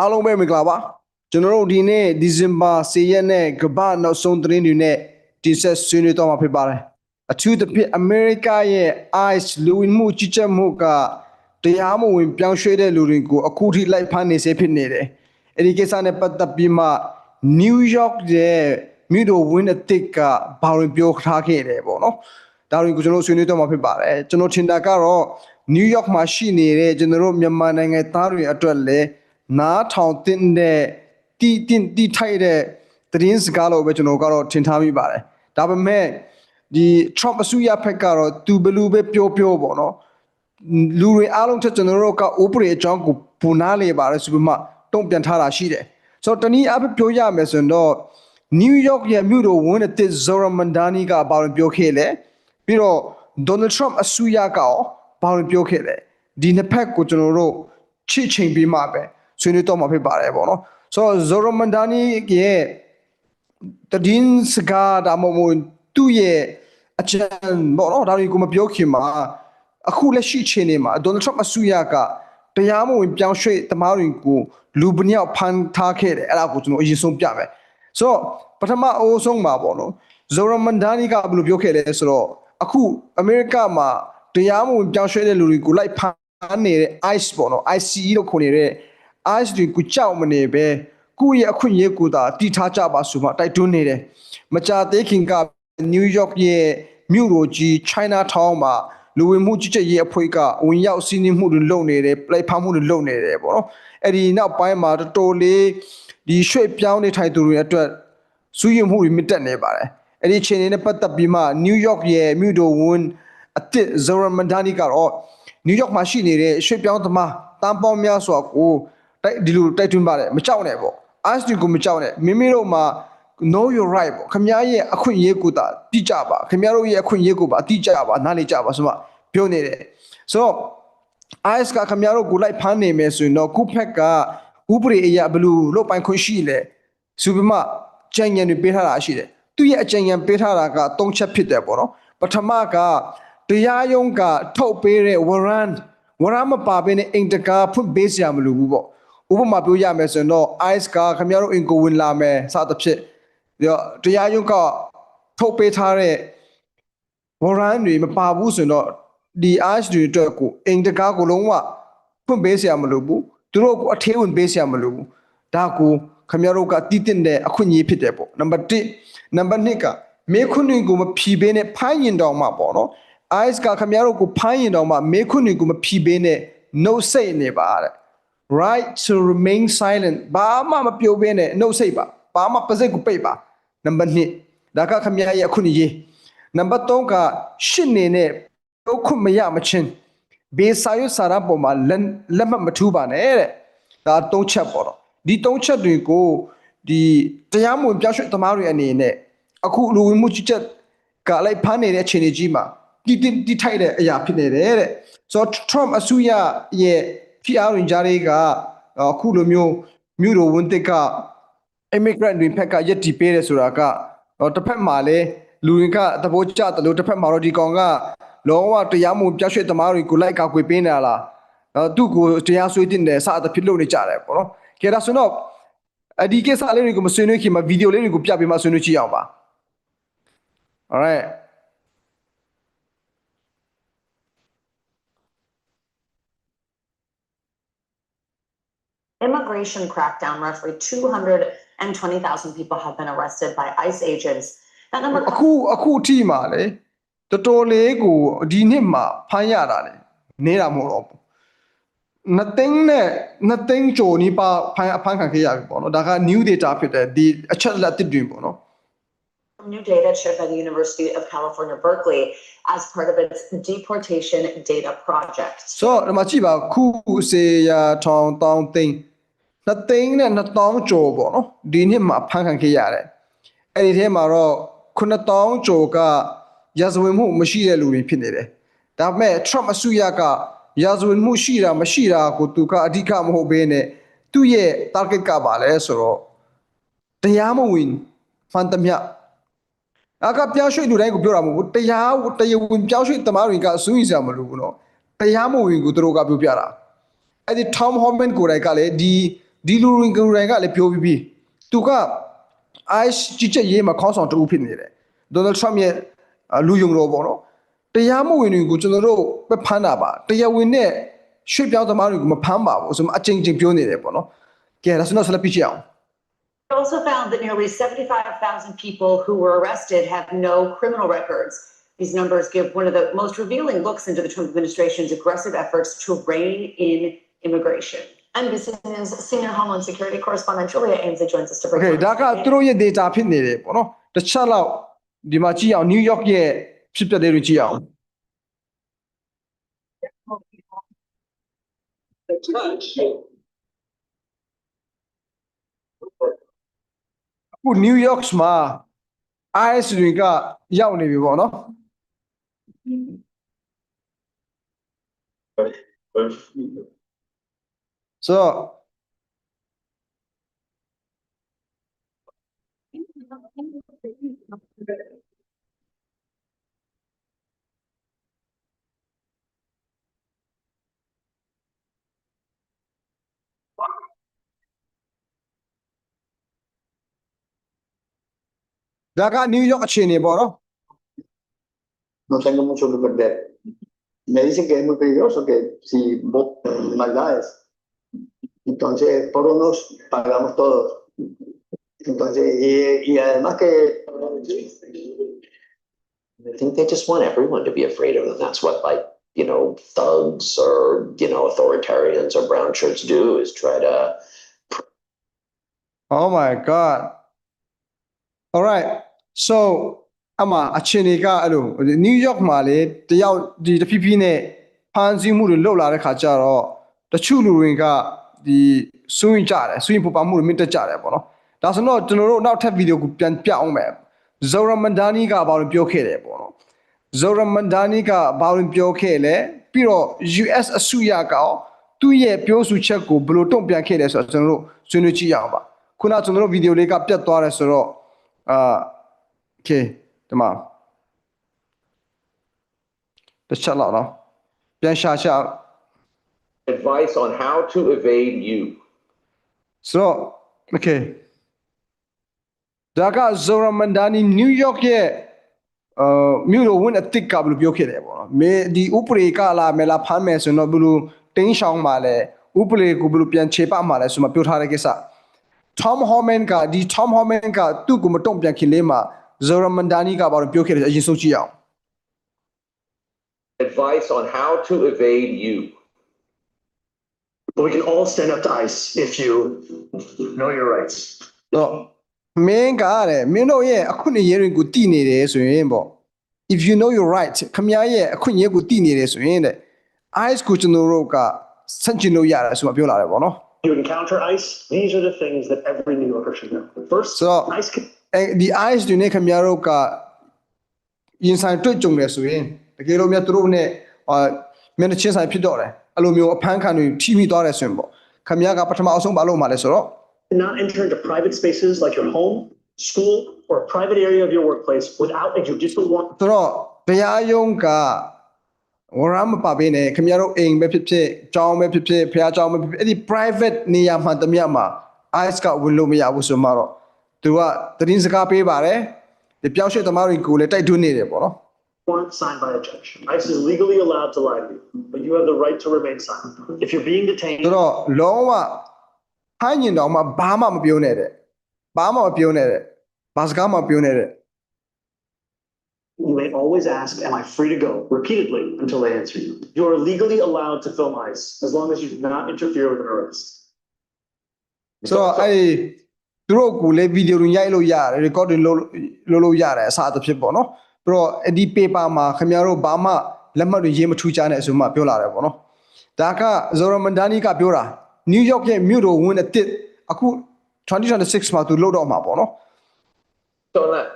အားလုံးပဲမင်္ဂလာပါကျွန်တော်တို့ဒီနေ့ဒီဇင်ဘာ10ရက်နေ့ကမ္ဘာနောက်ဆုံးသတင်းတွေနဲ့တင်ဆက်ဆွေးနွေးတော့မှာဖြစ်ပါတယ်အထူးသဖြင့်အမေရိကရဲ့ ICE လူဝင်မှုကြီးကြပ်မှုကတရားမဝင်ပြောင်းရွှေ့တဲ့လူတွေကိုအခုထိလိုက်ဖမ်းနေစေဖြစ်နေတယ်အဲ့ဒီကိစ္စနဲ့ပတ်သက်ပြီးမှ New York ရဲ့မြို့တော်ဝန်အသစ်ကဘာဝင်ပြောထားခဲ့တယ်ပေါ့နော်ဒါတွေကိုကျွန်တော်တို့ဆွေးနွေးတော့မှာဖြစ်ပါတယ်ကျွန်တော်ထင်တာကတော့ New York မှာရှိနေတဲ့ကျွန်တော်တို့မြန်မာနိုင်ငံသားတွေအတွက်လည်း နားထောင်တင်တဲ့တီးတင်တီးထိုက်တဲ့သတင်းစကားလို့ပဲကျွန်တော်ကတော့ထင်ထားမိပါတယ်ဒါပေမဲ့ဒီ Trump အစိုးရဘက်ကတော့သူဘယ်လိုပဲပြောပြောပေါ့နော်လူတွေအားလုံးထက်ကျွန်တော်တို့က operate အကြောင်းကိုပူနာလေပါတယ်ဆိုပြီးမှတုံ့ပြန်ထားတာရှိတယ်ဆိုတော့တနည်းအားဖြင့်ပြောရမယ်ဆိုရင်တော့ New York ရဲ့မြို့တော်ဝန်အသစ် Zora Mandani ကဘာလို့ပြောခဲ့လဲပြီးတော့ Donald Trump အစိုးရကရောဘာလို့ပြောခဲ့လဲဒီနှစ်ဖက်ကိုကျွန်တော်တို့ချစ်ချိန်ပြီးမှပဲ ဆွေးနွေးတော့မှာဖြစ်ပါတယ်ပေါ့နော်ဆိုတော့ Zora Mandani ရဲ့တည်င်းစကားဒါမှမဟုတ်သူ့ရဲ့အချမ်းပေါ့နော်ဒါတွေကိုမပြောခင်မှာအခုလက်ရှိချိန်နေမှာဒေါ်နယ်ထရမ့်အစိုးရကတရားမဝင်ပြောင်းရွှေ့တမားတွေကိုလူပညောက်ဖမ်းထားခဲ့တယ်အဲ့ဒါကိုကျွန်တော်အရင်ဆုံးပြမယ်ဆိုတော့ပထမအအိုးဆုံးမှာပေါ့နော်ဇိုရမန်ဒါနီကဘယ်လိုပြောခဲ့လဲဆိုတော့အခုအမေရိကမှာတရားမဝင်ပြောင်းရွှေ့တဲ့လူတွေကိုလိုက်ဖမ်းနေတဲ့ ICE ပေါ့နော် ICE လို့ခေါ်နေတဲ့ ICE တွေကိုကြောက်မနေပဲကိုယ့်ရဲ့အခွင့်အရေးကိုသာတည်ထားကြပါဆိုမှတိုက်တွန်းနေတယ်မကြသေးခင်က New York ရဲ့မြို့တော်ကြီး China Town မှာလူဝင်မှုကြီးကြပ်ရေးအဖွဲ့ကဝင်ရောက်စီးနင်းမှုတွေလုပ်နေတယ်ပလိုက်ဖမ်းမှုတွေလုပ်နေတယ်ပေါ့နော်အဲ့ဒီနောက်ပိုင်းမှာတော်တော်လေးဒီရွှေ့ပြောင်းနေထိုင်သူတွေအတွက်စူးရမှုတွေမြင့်တက်နေပါတယ်အဲ့ဒီအချိန်လေးနဲ့ပတ်သက်ပြီးမှ New York ရဲ့မြို့တော်ဝန်အသစ် Zora Mandani ကတော့ New York မှာရှိနေတဲ့ရွှေ့ပြောင်းသမားတန်ပေါင်းများစွာကို တိုက်ဒီလိုတိုက်တွန်းပါတယ်မကြောက်နဲ့ပေါ့ ICE ကိုမကြောက်နဲ့မိမိတို့မှာ know your right ပေါ့ခင်ဗျားရဲ့အခွင့်အရေးကိုသာတိကျပါခင်ဗျားတို့ရဲ့အခွင့်အရေးကိုပါအတိကျပါနားလေကြပါဆိုမှပြောနေတယ်ဆိုတော့ IS ကခင်ဗျားတို့ကိုလိုက်ဖမ်းနေမယ်ဆိုရင်တော့ခုဖက်ကဥပဒေအရာဘယ်လိုလုပ်ပိုင်ခွင့်ရှိလဲဆိုပြီးမှကြံ့ညံတွေပေးထားတာရှိတယ်သူရဲ့အကြံဉာဏ်ပေးထားတာက၃ချက်ဖြစ်တယ်ပေါ့နော်ပထမကတရားရုံးကထုတ်ပေးတဲ့ warrant warrant မပါဘဲနဲ့အိမ်တကာဖွင့်ပေးစရာမလိုဘူးပေါ့ ဥပမာပြောရမယ်ဆိုရင်တော့ IS ကခင်ဗျားတို့အင်ကိုဝင်လာမယ်စသဖြင့်ဒီတော့တရားရုံးကထုတ်ပေးထားတဲ့ warrant တွေမပါဘူးဆိုရင်တော့ဒီ arch တွေအတွက်ကိုအိမ်တကားကိုလုံးဝဖွင့်ပေးစရာမလိုဘူးသူတို့ကိုအထေးဝင်ပေးစရာမလိုဘူးဒါကိုခင်ဗျားတို့ကတည်တင်တဲ့အခွင့်အရေးဖြစ်တယ်ပေါ့နံပါတ်1နံပါတ်2ကမေခွန်းတွေကိုမဖြီးပေးနဲ့ဖိုင်းရင်တောင်မှပေါ့နော် eyes ကခင်ဗျားတို့ကိုဖိုင်းရင်တောင်မှမေခွန်းတွေကိုမဖြီးပေးနဲ့ no say နေပါတဲ့ right to remain silent ဘာမှမပြောဘဲနဲ့နှုတ်ဆက်ပါဘာမှပါစိတ်ကိုပိတ်ပါနံပါတ်2ဒါကခမရရဲ့အခုနေရေးနံပါတ်3ကရှစ်နေနဲ့ပြောခွင့်မရမချင်းဘေးစာရွတ်စာရပေါ်မှာလက်လက်မှတ်မထူးပါနဲ့တဲ့ဒါ၃ချက်ပေါ့တော့ဒီ၃ချက်တွေကိုဒီတရားမဝင်ပြောင်းရွှေ့သမားတွေအနေနဲ့အခုလူဝင်မှုကြီးချက်ကလိုက်ဖမ်းနေတဲ့အခြေအနေကြီးမှာတီတီတီထိုက်တဲ့အရာဖြစ်နေတယ်တဲ့ဆိုတော့ Trump အစိုးရရဲ့ PR ဝင်ကြားတွေကအခုလိုမျိုးမြို့တော်ဝန်တစ်က immigrant တွေဖက်ကရက်တီပေးတယ်ဆိုတာကတော့တစ်ဖက်မှာလည်းလူတွေကသဘောကျတယ်လို့တစ်ဖက်မှာတော့ဒီကောင်ကလုံးဝတရားမဝင်ပြောင်းရွှေ့သမားတွေကိုလိုက်ကောက်ွေပေးနေတာလားအဲသူ့ကိုတရားစွဲတင်တယ်စသဖြင့်လုပ်နေကြတယ်ပေါ့နော်ကဲဒါဆိုတော့အဒီကိစ္စလေးတွေကိုမဆွေးနွေးခင်မှာဗီဒီယိုလေးတွေကိုပြပေးမှဆွေးနွေးကြည့်အောင်ပါ alright immigration crackdown, roughly 220,000 people have been arrested by ICE agents. That number အခုအခုအထိမှာလေတော်တော်လေးကိုဒီနှစ်မှာဖမ်းရတာလေနေတာမဟုတ်တော့ဘူးနှစ်သိန်းနဲ့နှစ်သိန်းကျော်နီးပါးဖမ်းအဖမ်းခံခဲ့ရပြီပေါ့နော်ဒါက new data ဖြစ်တယ်ဒီအချက်လက်တစ်တွေပေါ့နော် from new data shared by the University of California, Berkeley, as part of its deportation data project. ဆိုတော့ဒီမှာကြည့်ပါခုစေရထောင်တောင်းသိန်း နှစ်သိန်းနဲ့2000ကျော်ပေါ့နော်ဒီနှစ်မှာဖမ်းခံခဲ့ရတယ်အဲ့ဒီထဲမှာတော့9000ကျော်ကရာဇဝင်မှုမရှိတဲ့လူတွေဖြစ်နေတယ်ဒါပေမဲ့ Trump အစိုးရကရာဇဝင်မှုရှိတာမရှိတာကိုသူကအဓိကမဟုတ်ဘဲနဲ့သူ့ရဲ့ target ကပါလဲဆိုတော့တရားမဝင်ဖန်တမြအကပြောင်းရွှေ့လူတိုင်းကိုပြောတာမဟုတ်ဘူးတရားတရားဝင်ပြောင်းရွှေ့သမားတွေကအစိုးရစရာမလိုဘူးနော်တရားမဝင်ကိုသူတို့ကပြောပြတာအဲ့ဒီ Tom Hoffman ကိုယ်တိုင်ကလည်းဒီ ဒီလူရင်ကူရိုင်ကလည်းပြောပြီးပြီသူက ICE ကြီးချက်ရေးမှာခေါင်းဆောင်တူဖြစ်နေတယ်ဒေါ်နယ်ထရမ့်ရဲ့အာလူယုံတော်ပေါ့နော်တရားမဝင်တွေကိုကျွန်တော်တို့ပဲဖမ်းတာပါတရားဝင်နဲ့ရွှေ့ပြောင်းသမားတွေကိုမဖမ်းပါဘူးဆိုမှအချင်းချင်းပြောနေတယ်ပေါ့နော်ကဲဒါဆိုတော့ဆက်လက်ပြကြည့်အောင် It also found that nearly 75,000 people who were arrested have no criminal records. These numbers give one of the most revealing looks into the Trump administration's aggressive efforts to rein in immigration. NBC News senior Homeland Security correspondent Julia Ainsley joins us to break Okay down ဒါက this သူတို့ရဲ့ data ဖြစ်နေတယ်ပေါ့နော်တစ်ချက်လောက်ဒီမှာကြည့်အောင် New York ရဲ့ဖြစ်ပျက်လေးတွေကြည့်အောင် အခု New York မှာ IS တွေကရောက်နေပြီပေါ့နော်ဆိုတော့ So, Acá New York Chini, Boro. No tengo mucho que perder. Me dicen que es muy peligroso, que si vos maldades. entonces por unos pagamos todos. Entonces, y, y además que I think they just want everyone to be afraid of them. That's what like, you know, thugs or, you know, authoritarians or brown shirts do is try to Oh my god. All right. So အမအချင်းတွေကအဲ့လို New York မှာလေတယောက်ဒီတဖြည်းဖြည်းနဲ့ဖမ်းဆီးမှုတွေလှုပ်လာတဲ့ခါကျတော့တချို့လူတွေက ဒီစွရင်ကြတယ်စွရင်ပူပါမှုတွေမြင့်တက်ကြတယ်ပေါ့နော်ဒါဆိုတော့ကျွန်တော်တို့နောက်ထပ်ဗီဒီယိုကိုပြန်ပြအောင်မယ်ဇော်ရမန်ဒါနီကဘာလို့ပြောခဲ့တယ်ပေါ့နော်ဇော်ရမန်ဒါနီကဘာလို့ပြောခဲ့လဲပြီးတော့ US အစိုးရကသူ့ရဲ့ပြောဆိုချက်ကိုဘယ်လိုတုံ့ပြန်ခဲ့လဲဆိုတော့ကျွန်တော်တို့ဆွေးနွေးကြည့်ရအောင်ပါခုနကျွန်တော်တို့ဗီဒီယိုလေးကပြတ်သွားတယ်ဆိုတော့အာ okay ဒီမှာတစ်ချက်လောက်နော်ပြန်ရှာရှာ advice on how to evade you. ဆိုတော့ okay ဒါကဇိုရမန်ဒါနီနယူးယောက်ရဲ့အာမြို့တော်ဝင်အစ်စ်ကဘယ်လိုပြောခဲ့တယ်ပေါ့နော်မေဒီဥပဒေကလာမယ်လားဖမ်းမယ်ဆိုတော့ဘယ်လိုတင်းရှောင်းပါလဲဥပဒေကိုဘယ်လိုပြန်ခြေပမှာလဲဆိုမှပြောထားတဲ့ကိစ္စ Tom Holman ကဒီ Tom Holman ကသူ့ကိုမတုံ့ပြန်ခင်လေးမှာဇိုရမန်ဒါနီကဘာလို့ပြောခဲ့တယ်အရင်ဆုံးကြည့်အောင် Advice on how to evade you. But we can all stand up to ICE if you know your rights. တော့မင်းကတဲ့မင်းတို့ရဲ့အခွင့်အရေးတွေကိုတည်နေတယ်ဆိုရင်ပေါ့ if you know your right ခမရရဲ့အခွင့်အရေးကိုတည်နေတယ်ဆိုရင်တဲ့ ICE ကိုကျွန်တော်တို့ကဆန့်ကျင်လို့ရတယ်ဆိုမှပြောလာတယ်ပေါ့နော် You encounter ICE, these are the things that every New Yorker should know. First, So- ICE can အဲဒီ ICE တွေနဲ့ခမရတို့ကရင်ဆိုင်တွေ့ကြုံတယ်ဆိုရင်တကယ်လို့မြတ်သူတို့နဲ့အာ မျက်နှာချင်းဆိုင်ဖြစ်တော့တယ်အဲ့လိုမျိုးအဖမ်းခံတွေထိမိသွားတယ်ဆိုရင်ပေါ့ခမရကပထမအဆုံးမလုပ်မှလဲဆိုတော့ not enter into private spaces like your home, school, or a private area of your workplace without a judicial warrant ဆိုတော့တရားရုံးကဝရမ်းမပါဘဲနဲ့ခင်ဗျားတို့အိမ်ပဲဖြစ်ဖြစ်ကျောင်းပဲဖြစ်ဖြစ်ဖះကျောင်းပဲဖြစ်ဖြစ်အဲ့ဒီ private နေရာမှတမျှမှာ ICE ကဝင်လို့မရဘူးဆိုမှတော့သူကသတင်းစကားပေးပါတယ်ဒီပြောင်းရွှေ့သမားတွေကိုလည်းတိုက်တွန်းနေတယ်ပေါ့နော် warrant signed by a judge. ICE is legally allowed to lie to you, but you have the right to remain silent. If you're being detained, ဆိုတော့လုံးဝဟိုင်းညင်တောင်မှဘာမှမပြောနဲ့တဲ့ဘာမှမပြောနဲ့တဲ့ဘာစကားမှမပြောနဲ့တဲ့ You may always ask, Am I free to go? repeatedly until they answer you. You are legally allowed to film ICE as long as you do not interfere with an arrest. ဆိုတော့အဲ့ဒီသူတို့ကလည်းဗီဒီယိုတွေရိုက်လို့ရတယ် recording လုပ်လုပ်လို့ရတယ်အစားအဖြစ်ပေါ့နော် ပြီးတော့အဲ့ဒီ paper မှာခင်ဗျားတို့ဘာမှလက်မှတ်တွေရေးမထူးကြနဲ့ဆိုမှပြောလာတယ်ပေါ့နော်ဒါကဇော်ရမန်ဒါနီကပြောတာနယူးယောက်ရဲ့မြို့တော်ဝင်အတစ်အခု2026မှာသူလုပ်တော့မှာပေါ့နော် So on that,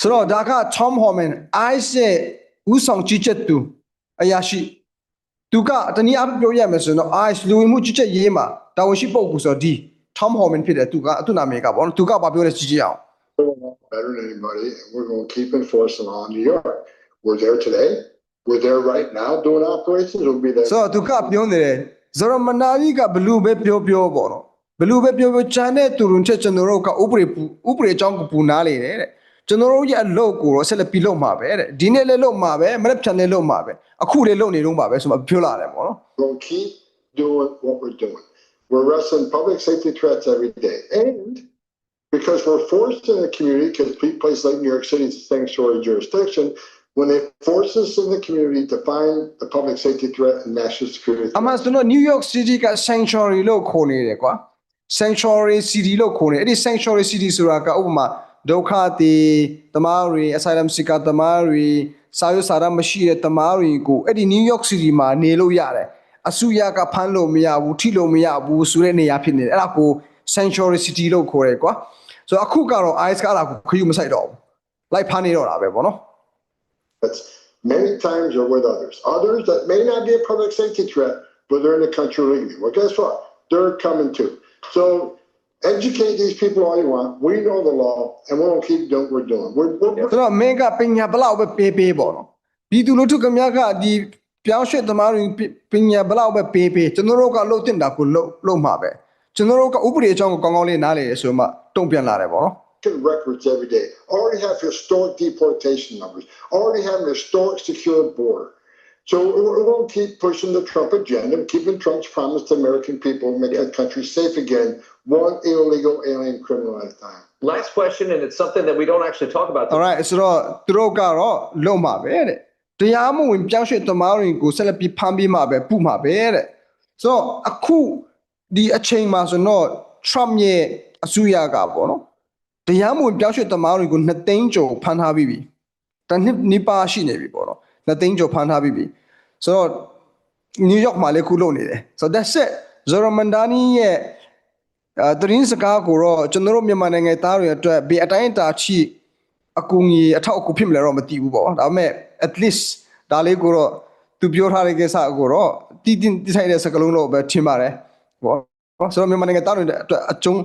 ဆိုတော့ဒါက Tom Homan ICE ရဲ့ဦးဆောင်ကြီးချက်သူအရာရှိသူကတနည်းအားဖြင့်ပြောရမယ်ဆိုရင်တော့ ICE လူဝင်မှုကြီးချက်ရေးမှာတာဝန်ရှိပုဂ္ဂိုလ်ဆိုတော့ဒီ Tom Homan ဖြစ်တယ်သူကသူ့နာမည်ကပေါ့နော်သူကဘာပြောလဲကြည့်ကြည့်အောင် better than anybody, and we're going to keep enforcing law in New York. We're there today. We're there right now doing operations. We'll be there. ဆိုတော့သူကပြောနေတယ် ဇော်ရမနာကြီးကဘလူပဲပြောပြောပေါ့နော်ဘလူပဲပြောပြောချမ်းတဲ့သူရုံချက်ကျွန်တော်တို့ကဥပဒေပူဥပဒေအကြောင်းကိုပူနားလေတယ်တဲ့ကျွန်တော်တို့ရဲ့အလုပ်ကိုတော့ဆက်လက်ပြီးလုပ်မှာပဲတဲ့ဒီနေ့လည်းလုပ်မှာပဲမနေ့ဖြန်လည်းလုပ်မှာပဲအခုလည်းလုပ်နေတော့မှာပဲဆိုမှပြောလာတယ်ပေါ့နော် We're gonna keep doing what we're doing. We're wrestling public safety threats every day. And because we're forced in the community, because place like New York City is a sanctuary jurisdiction, when they force us in the community to find the public safety threat and national security. အမှန် threat, ဆိုတော့ New York City က sanctuary လို့ခေါ်နေတယ်ကွာ sanctuary city လို့ခေါ်နေအဲ့ဒီ sanctuary city ဆိုတာကဥပမာဒုက္ခတွေတမားတွေ asylum seeker တမားတွေစာရွက်စာတမ်းမရှိတဲ့တမားတွေကိုအဲ့ဒီ New York City မှာနေလို့ရတယ်အစုရကဖမ်းလို့မရဘူးထိလို့မရဘူးဆိုတဲ့နေရာဖြစ်နေတယ်အဲ့ဒါကို sanctuary city လို့ခေါ်တယ်ကွာ ဆိုတော့အခုကတော့ ICE ကအဲ့ဒါကိုခရီးမဆိုင်တော့ဘူးလိုက်ဖမ်းနေတော့တာပဲပေါ့နော် That's many times are with others. Others that may not be a public safety threat, but they're in the country legally. Well, guess what? They're coming too. So educate these people all you want. We know the law and we're gonna keep doing what we're doing. We're, we're, ဆိုတော့မင်းကပညာဘလောက်ပဲပေးပေးပေါ့နော်ပြည်သူလူထုကမြကဒီပြောင်းရွှေ့သမားတွေပညာဘလောက်ပဲပေးပေးကျွန်တော်တို့ကလှုပ်တင်တာကိုလှုပ်လှုပ်မှာပဲကျွန်တော်တို့ကဥပဒေအကြောင်းကိုကောင်းကောင်းလေးနားလည်ရဆိုမှ တုံ့ပြန်လာတယ်ပေါ့နော် Taking records every day. Already have historic deportation numbers. Already have an historic secure border. So we're, we're going to keep pushing the Trump agenda, keeping Trump's promise to American people, make the country safe again, one illegal alien criminal at a time. Last question, and it's something that we don't actually talk about. alright ဆိုတော့သူတို့ကတော့လုံမှာပဲတဲ့တရားမဝင်ပြောင်းရွှေ့သမားတွေကိုဆက်လက်ပြီးဖမ်းပြီးမှပဲပုမှာပဲတဲ့ဆိုတော့အခုဒီအချိန်မှာဆိုတော့ Trump ရဲ့ အစိုးရကပေါ့နော်တရားမဝင်ပြောင်းရွှေ့သမားတွေကိုနှစ်သိန်းကျော်ဖမ်းထားပြီးပြီတနှစ်နိပါရှိနေပြီပေါ့နော်နှစ်သိန်းကျော်ဖမ်းထားပြီးပြီဆိုတော့ New York မှာလည်းခုလုပ်နေတယ်ဆိုတော့ that's it Zoro Mandani ရဲ့အဲသတင်းစကားကိုတော့ကျွန်တော်တို့မြန်မာနိုင်ငံသားတွေအတွက်ဘေးအတိုင်းအတာချိအကူငီအထောက်အကူဖြစ်မလဲတော့မသိဘူးပေါ့ဒါပေမဲ့ at least ဒါလေးကိုတော့သူပြောထားတဲ့ကိစ္စကိုတော့တည်တည်တိဆိုင်တဲ့စကားလုံးတော့ပဲထင်ပါတယ်ပေါ့နော်ဆိုတော့မြန်မာနိုင်ငံသားတွေအတွက်အကျုံး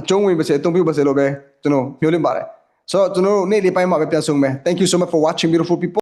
အကျုံးဝင်ပါစေအသုံးပြုပါစေလို့ပဲကျွန်တော်ပြောလင့်ပါတယ်ဆိုတော့ကျွန်တော်တို့နေ့လေးပိုင်းမှာပဲပြန်ဆုံမယ် thank you so much for watching beautiful people